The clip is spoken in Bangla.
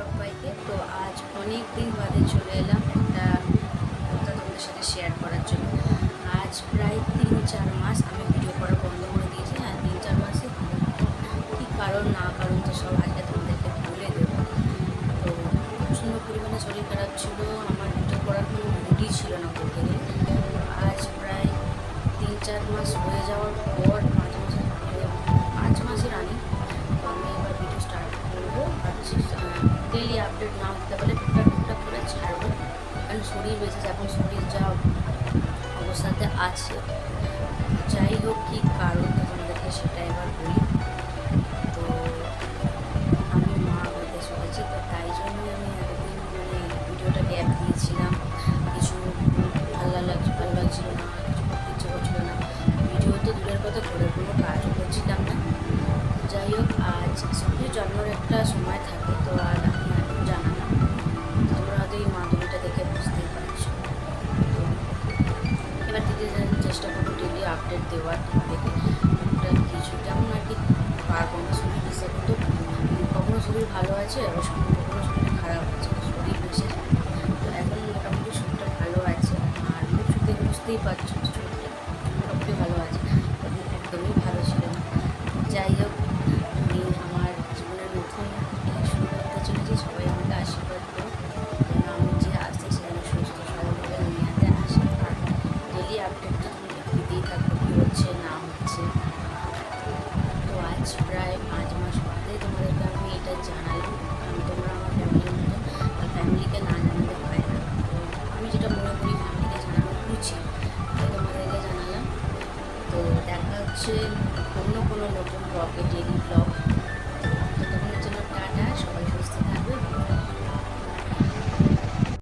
সবাইকে। তো আজ অনেক দিন বাদে চলে এলাম একটা কথা তোমাদের সাথে শেয়ার করার জন্য। আজ প্রায় তিন চার মাস আমি ভিডিও করা বন্ধ করে দিয়েছি। হ্যাঁ তিন চার মাসে কী কারণ না কারণ তো সব আজকে তোমাদেরকে বলে দেবো। তো প্রচণ্ড পরিমাণে শরীর খারাপ ছিল, আমার ভিডিও করার কোনো মুডই ছিল না বলতে গেলে আজ প্রায় তিন চার মাস হয়ে যাওয়ার পর ডেলি আপডেট না দিতে পারলে টুকটাক টুকটাক করে ছাড়বো। কারণ শরীর বেঁচে এখন শরীর যা অবস্থাতে আছে। যাই হোক, কী কারণ তোমাদেরকে সেটা এবার বলি। তো আমি মা হতে চলেছি, তো তাই জন্যই আমি এতদিন মানে ভিডিওটা গ্যাপ দিয়েছিলাম। কিছু ভালো লাগছে ভালো লাগছিল না, কিছু ইচ্ছে করছিল না। ভিডিও তো দূরের কথা, ঘরের কোনো কাজও করছিলাম না। যাই হোক, আজ সবই জন্মের একটা সময় থাকে, তো আর আপডেট দেওয়ার তোমাদেরকে টুকটাক কিছু যেমন আর কি পারব না, শরীর হিসেবে তো কখনো শরীর ভালো আছে, আবার কখনো শরীর খারাপ আছে শরীর বেশি তো এখন মোটামুটি শরীরটা ভালো আছে। আর মুখ দেখে বুঝতেই পারছ করছি। তোমাদেরকে জানালাম। তো দেখা হচ্ছে অন্য কোনো নতুন ব্লগে ডেলি ব্লগ